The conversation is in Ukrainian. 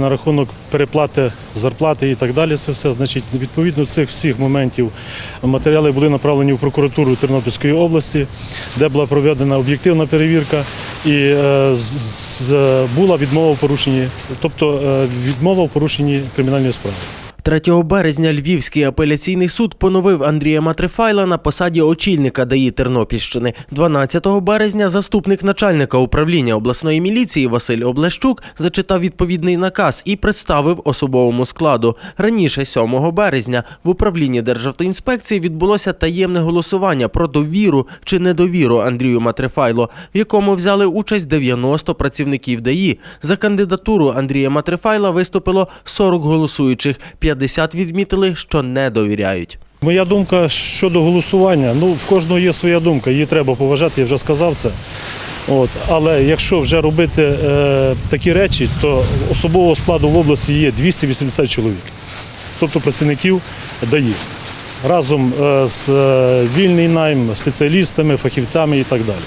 На рахунок переплати зарплати і так далі, це все значить відповідно цих всіх моментів матеріали були направлені в прокуратуру Тернопільської області, де була проведена об'єктивна перевірка і е, з- була відмова в порушенні, тобто е, відмова в порушенні кримінальної справи. 3 березня Львівський апеляційний суд поновив Андрія Матрифайла на посаді очільника ДАІ Тернопільщини. 12 березня заступник начальника управління обласної міліції Василь Облещук зачитав відповідний наказ і представив особовому складу. Раніше, 7 березня, в управлінні Державтоінспекції відбулося таємне голосування про довіру чи недовіру Андрію Матрифайло, в якому взяли участь 90 працівників ДАІ. За кандидатуру Андрія Матрифайла виступило 40 голосуючих. 50 відмітили, що не довіряють. Моя думка щодо голосування, ну в кожного є своя думка, її треба поважати, я вже сказав це. От. Але якщо вже робити е, такі речі, то особового складу в області є 280 чоловік, тобто працівників ДАІ. Разом е, з е, вільний найм, спеціалістами, фахівцями і так далі.